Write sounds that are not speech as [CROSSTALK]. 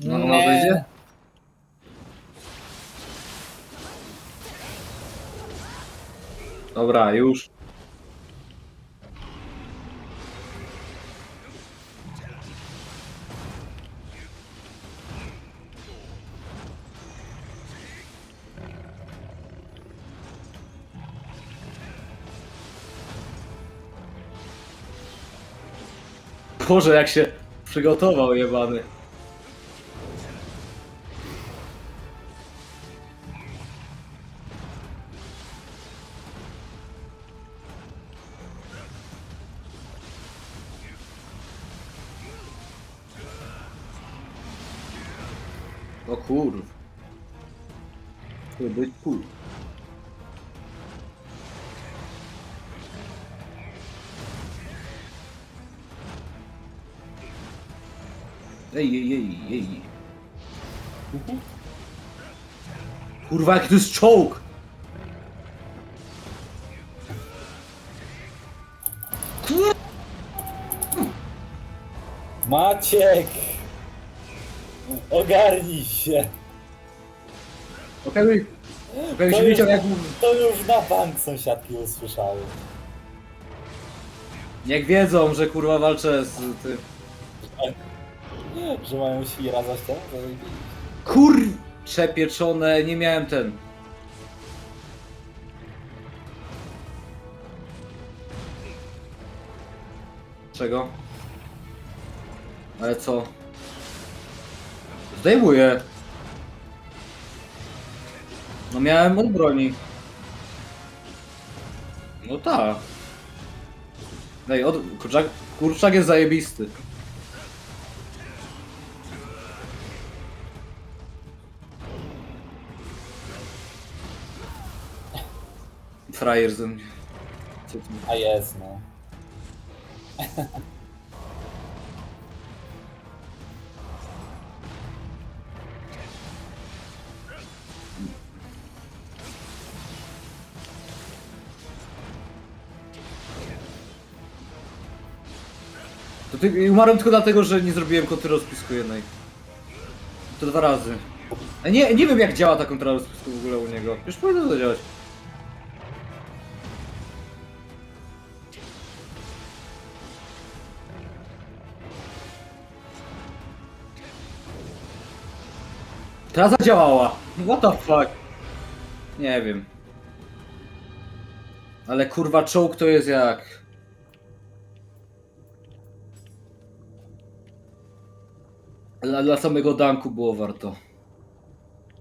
No, no Nie. wyjdzie? Dobra, już. Boże, jak się przygotował jebany. O kurw. To być kur. Ej, ej, ej, ej. Kurwa, jaki to jest czołg! Maciek! Ogarnij się! Okej, okej, To się już, jak... to już na bank sąsiadki usłyszały. Jak wiedzą, że kurwa walczę z tym... Że mają świra za ścianą? Kurcze pieczone, nie miałem ten. Czego? Ale co? Zdejmuję. No miałem od broni. No tak. Ej, od... kurczak, kurczak jest zajebisty. Frajer ze mnie. A jest, no. [LAUGHS] To ty, umarłem tylko dlatego, że nie zrobiłem kontra rozpisku jednej. To dwa razy. A nie, nie wiem jak działa ta kontra rozpisku w ogóle u niego. Już powinno to działać. Teraz zadziałała. What the fuck? Nie wiem. Ale kurwa czołg to jest jak... Dla, dla samego danku było warto.